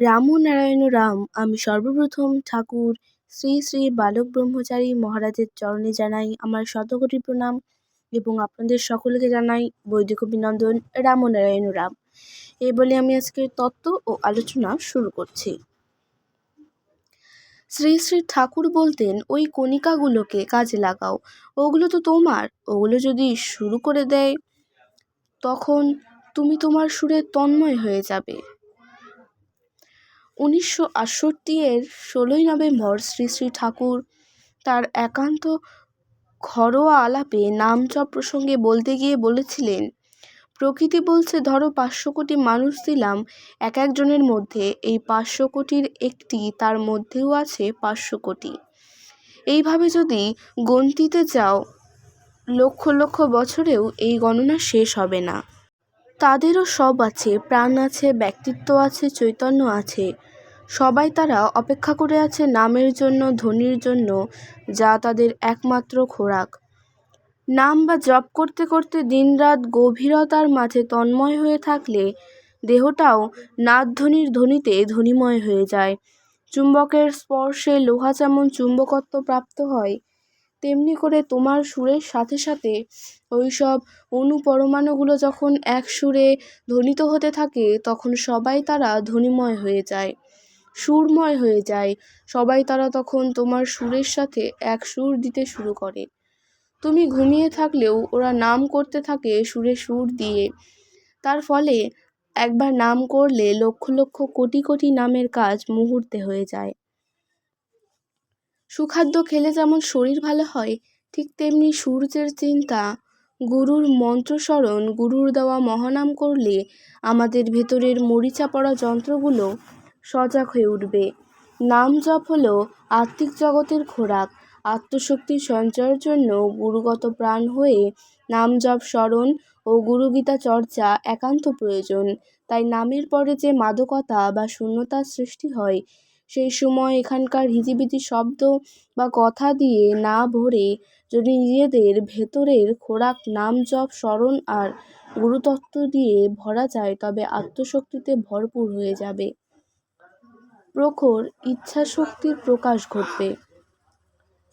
রামো নারায়ণ রাম, আমি সর্বপ্রথম ঠাকুর, শ্রী শ্রী বালক ব্রহ্মচারী মহারাজের চরণে জানাই আমার শতকোটি প্রণাম এবং আপনাদের সকলকে জানাই বৈদিক অভিনন্দন রামো নারায়ণ রাম। এই বলে আমি আজকের তত্ত্ব ও আলোচনা শুরু করছি। শ্রী শ্রী ঠাকুর বলতেন, ওই কণিকাগুলোকে কাজে লাগাও, ওগুলো তো তোমার, ওগুলো যদি শুরু করে দেয়, তখন তুমি তোমার সুরে তন্ময় হয়ে যাবে। উনিশশো আটষট্টি এর ষোলোই নভেম্বর শ্রী শ্রী ঠাকুর তার একান্ত ঘরোয়া আলাপে নামজপ প্রসঙ্গে বলতে গিয়ে বলেছিলেন, প্রকৃতি বলছে, ধরো পাঁচশো কোটি মানুষ দিলাম এক একজনের মধ্যে এই পাঁচশো কোটির একটি তার মধ্যেও আছে পাঁচশো কোটি। এইভাবে যদি গণতিতে যাও, লক্ষ লক্ষ বছরেও এই গণনা শেষ হবে না। তাদেরও সব আছে, প্রাণ আছে, ব্যক্তিত্ব আছে, চৈতন্য আছে। সবাই তারা অপেক্ষা করে আছে নামের জন্য, ধ্বনির জন্য, যা তাদের একমাত্র খোরাক। নাম বা জপ করতে করতে দিনরাত গভীরতার মাঝে তন্ময় হয়ে থাকলে দেহটাও নাদধ্বনির ধ্বনিতে ধ্বনিময় হয়ে যায়। চুম্বকের স্পর্শে লোহা যেমন চুম্বকত্ব প্রাপ্ত হয়, তেমনি করে তোমার সুরের সাথে সাথে ওই সব অনুপরমাণুগুলো যখন এক সুরে ধ্বনিত হতে থাকে, তখন সবাই তারা ধ্বনিময় হয়ে যায়। সুরময় হয়ে যায়। সবাই তারা তখন তোমার সুরের সাথে এক সুর দিতে শুরু করে। তুমি ঘুমিয়ে থাকলেও ওরা নাম করতে থাকে সুরে সুর দিয়ে। তার ফলে একবার নাম করলে লক্ষ লক্ষ কোটি কোটি নামের কাজ মুহূর্তে হয়ে যায়। সুখাদ্য খেলে যেমন শরীর ভালো হয়, ঠিক তেমনি সূর্যের চিন্তা, গুরুর মন্ত্রস্মরণ, গুরুর দেওয়া মহানাম করলে আমাদের ভেতরের মরিচা পড়া যন্ত্রগুলো সজাগ হয়ে উঠবে। নাম জপ হলো আত্মিক জগতের খোরাক। আত্মশক্তি সঞ্চয়ের জন্য গুরুগত প্রাণ হয়ে নাম জপ, স্মরণ ও গুরুগীতা চর্চা একান্ত প্রয়োজন। তাই নামের পরে যে মাদকতা বা শূন্যতার সৃষ্টি হয়, সেই সময় এখানকার হিজিবিজি শব্দ বা কথা দিয়ে না ভরে যদি নিজেদের ভেতরের খোরাক, নাম জপ, স্মরণ আর গুরুতত্ত্ব দিয়ে ভরা যায়, তবে আত্মশক্তিতে ভরপুর হয়ে যাবে। প্রখর ইচ্ছাশক্তির প্রকাশ ঘটবে।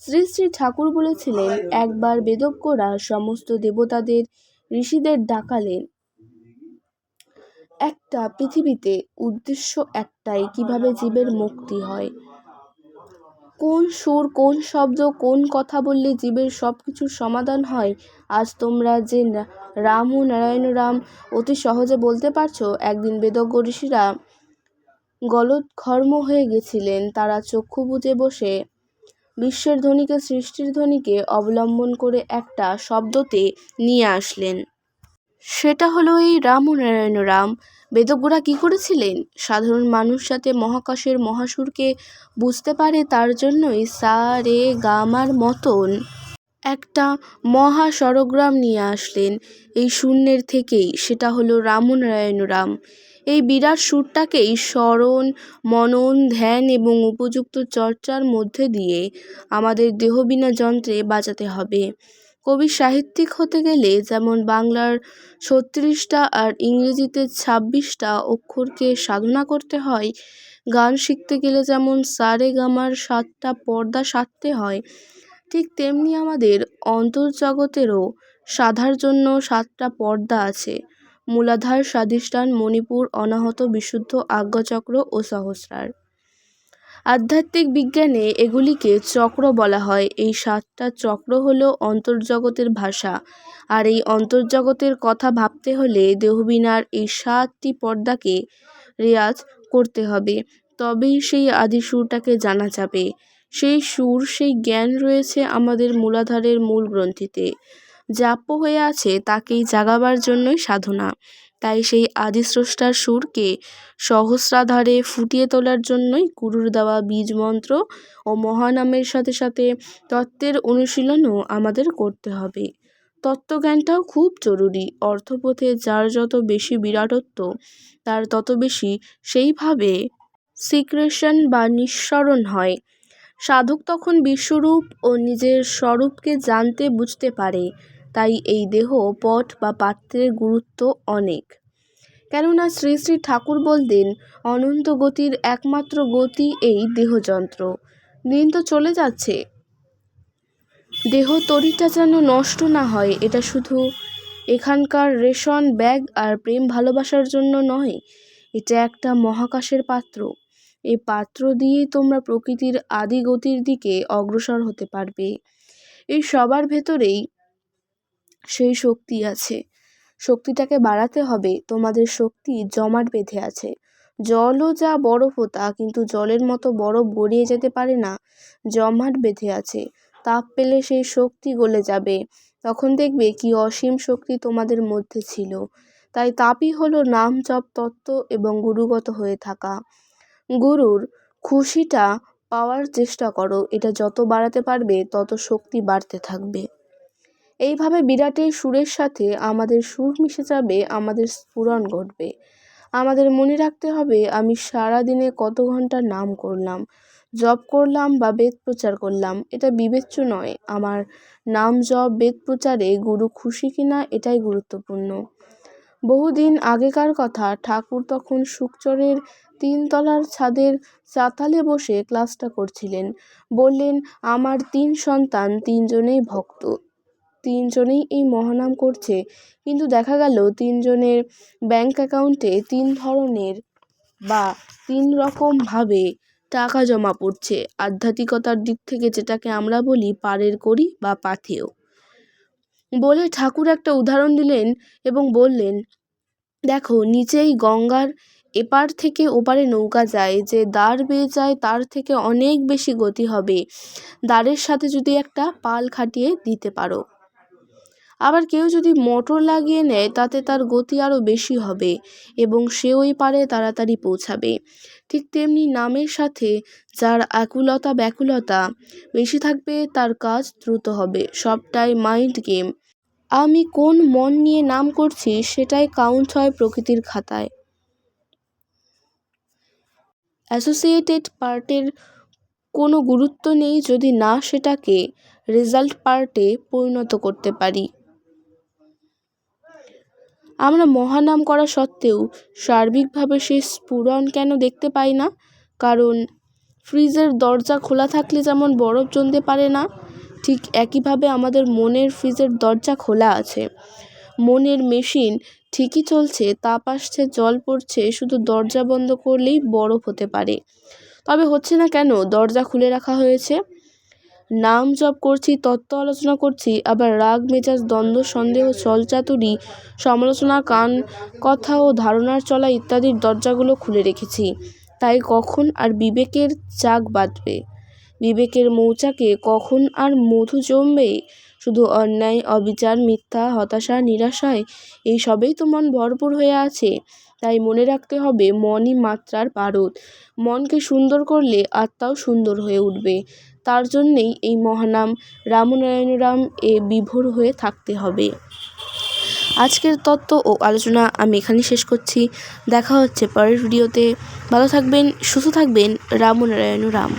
শ্রী শ্রী ঠাকুর বলেছিলেন, একবার বেদজ্ঞরা সমস্ত দেবতাদের ঋষিদের ডাকালেন। একটা পৃথিবীতে উদ্দেশ্য একটাই, কীভাবে জীবের মুক্তি হয়। কোন সুর, কোন শব্দ, কোন কথা বললে জীবের সব কিছুর সমাধান হয়, আজ তোমরা যে রাম ও নারায়ণ, রাম অতি সহজে বলতে পারছ, একদিন বেদজ্ঞ ঋষিরা গলৎঘর্ম হয়ে গেছিলেন, তারা চক্ষু বুজে বসে বিশ্বের ধ্বনিকে, সৃষ্টির ধ্বনিকে অবলম্বন করে একটা শব্দতে নিয়ে আসলেন। সেটা হলো এই রাম ও নারায়ণ রাম। বেদজ্ঞরা কী করেছিলেন? সাধারণ মানুষ যাতে মহাকাশের মহাসুরকে বুঝতে পারে, তার জন্যই সা, রে গামার মতন একটা মহা স্বরগ্রাম নিয়ে আসলেন। এই শূন্যের থেকেই সেটা হলো রাম ও নারায়ণ রাম। এই বিরাট সুরটাকেই স্মরণ, মনন, ধ্যান এবং উপযুক্ত চর্চার মধ্যে দিয়ে আমাদের দেহবিনা যন্ত্রে বাজাতে হবে। কবি সাহিত্যিক হতে গেলে যেমন বাংলার ছত্রিশটা আর ইংরেজিতে ছাব্বিশটা অক্ষরকে সাধনা করতে হয়, গান শিখতে গেলে যেমন সারে গামার সাতটা পর্দা সাধতে হয়, ঠিক তেমনি আমাদের অন্তর্জগতেরও সাধার জন্য সাতটা পর্দা আছে। মূলাধার স্বাধিষ্ঠান মণিপুর অনাহত বিশুদ্ধ আজ্ঞাচক্র ও সহস্রার। আধ্যাত্মিক বিজ্ঞানে এগুলিকে চক্র বলা হয়। এই সাতটা চক্র হল অন্তর্জগতের ভাষা। আর এই অন্তর্জগতের কথা ভাবতে হলে দেহবিনার এই সাতটি পর্দাকে রেয়াজ করতে হবে। তবেই সেই আদি সুরটাকে জানা যাবে। সেই সুর, সেই জ্ঞান রয়েছে আমাদের মূলাধারের মূল গ্রন্থিতে। জাপ্য হয়ে আছে তাকেই জাগাবার জন্যই সাধনা। তাই সেই আদিস্রষ্টার সুরকে সহস্রাধারে ফুটিয়ে তোলার জন্যই গুরুর দেওয়া বীজ মন্ত্র ও মহানামের সাথে সাথে তত্ত্বের অনুশীলনও আমাদের করতে হবে। তত্ত্বজ্ঞানটাও খুব জরুরি। অর্থপথে যার যত বেশি বিরাটত্ব, তার তত বেশি সেইভাবে সিক্রেশন বা নিঃসরণ হয়। সাধক তখন বিশ্বরূপ ও নিজের স্বরূপকে জানতে বুঝতে পারে। তাই এই দেহ পট বা পাত্রের গুরুত্ব অনেক। কেননা শ্রী শ্রী ঠাকুর বলতেন অনন্ত গতির একমাত্র গতি এই দেহযন্ত্র। দিন তো চলে যাচ্ছে। দেহ তরিটা যেন নষ্ট না হয়, এটা শুধু এখানকার রেশন, ব্যাগ আর প্রেম ভালোবাসার জন্য নয়, এটা একটা মহাকাশের পাত্র। এই পাত্র দিয়েই তোমরা প্রকৃতির আদি গতির দিকে অগ্রসর হতে পারবে। এই সবার ভেতরেই সেই শক্তি আছে। শক্তিটাকে বাড়াতে হবে, তোমাদের শক্তি জমাট বেঁধে আছে। জলও যা বরফ তা কিন্তু জলের মতো বরফ গড়িয়ে যেতে পারে না। জমাট বেঁধে আছে। তাপ পেলে সেই শক্তি গলে যাবে। তখন দেখবে কি অসীম শক্তি তোমাদের মধ্যে ছিল। তাই তাপই হলো নাম জপ তত্ত্ব এবং গুরুগত হয়ে থাকা। গুরুর, খুশিটা পাওয়ার চেষ্টা করো। এটা যত বাড়াতে পারবে, তত শক্তি বাড়তে থাকবে। এইভাবে বিরাটের সুরের সাথে আমাদের সুর মিশে যাবে, আমাদের স্ফুরণ ঘটবে। আমাদের মনে রাখতে হবে, আমি সারা দিনে কত ঘণ্টা নাম করলাম, জপ করলাম বা বেদ প্রচার করলাম, এটা বিবেচ্য নয়। আমার নাম জপ বেদ প্রচারে গুরু খুশি কিনা এটাই গুরুত্বপূর্ণ। বহুদিন আগেকার কথা, ঠাকুর তখন সুকচরের তিনতলার ছাদের চাতালে বসে ক্লাসটা করছিলেন। বললেন, আমার তিন সন্তান, তিনজনেই ভক্ত। তিনজনেই এই মহানাম করছে। কিন্তু দেখা গেল তিনজনের ব্যাংক অ্যাকাউন্টে তিন ধরনের বা তিন রকমভাবে টাকা জমা পড়ছে। আধ্যাত্মিকতার দিক থেকে যেটাকে আমরা বলি পারের করি বা পাথেয়। বলে ঠাকুর একটা উদাহরণ দিলেন এবং বললেন, দেখো, নিচেই গঙ্গার এপার থেকে ওপারে নৌকা যায়। যে দাঁড় বেয়ে যায় তার থেকে অনেক বেশি গতি হবে। দাঁড়ের সাথে যদি একটা পাল খাটিয়ে দিতে পারো। আবার কেউ যদি মোটর লাগিয়ে নেয়, তাতে তার গতি আরও বেশি হবে এবং সে ওই পারে তাড়াতাড়ি পৌঁছাবে। ঠিক তেমনি নামের সাথে যার আকুলতা ব্যাকুলতা বেশি থাকবে, তার কাজ দ্রুত হবে। সবটাই মাইন্ড গেম আমি কোন মন নিয়ে নাম করছি, সেটাই কাউন্ট হয় প্রকৃতির খাতায়। অ্যাসোসিয়েটেড পার্টের কোনো গুরুত্ব নেই যদি না সেটাকে রেজাল্ট পার্টে পরিণত করতে পারি। আমরা মহানাম করা সত্ত্বেও সার্বিকভাবে সেই স্ফুরণ কেন দেখতে পাই না? কারণ ফ্রিজের দরজা খোলা থাকলে যেমন বরফ জমতে পারে না, ঠিক একইভাবে আমাদের মনের ফ্রিজের দরজা খোলা আছে। মনের মেশিন ঠিকই চলছে, তাপ আসছে, জল পড়ছে, শুধু দরজা বন্ধ করলেই বরফ হতে পারে। তবে হচ্ছে না কেন দরজা খুলে রাখা হয়েছে? নাম জপ করছি, তত্ত্ব আলোচনা করছি, আবার রাগ, মেজাজ, দ্বন্দ্ব, সন্দেহ চলচাতুরি সমালোচনা, কান কথা ও ধারণার চলা ইত্যাদির দরজাগুলো খুলে রেখেছি। তাই কখন আর বিবেকের চাক বাঁধবে? বিবেকের মৌচাকে কখন আর মধু জমবে? শুধু অন্যায়, অবিচার, মিথ্যা, হতাশা, নিরাশায় এই সবেই তো মন ভরপুর হয়ে আছে। তাই মনে রাখতে হবে, মনই মাত্রার পারদ। মনকে সুন্দর করলে আত্মাও সুন্দর হয়ে উঠবে। তার জন্যেই এই মহানাম রামনারায়ণ রাম এ বিভোর হয়ে থাকতে হবে। আজকের তত্ত্ব ও আলোচনা আমি এখানে শেষ করছি। দেখা হচ্ছে পরের ভিডিওতে। ভালো থাকবেন, সুস্থ থাকবেন। রামনারায়ণ রাম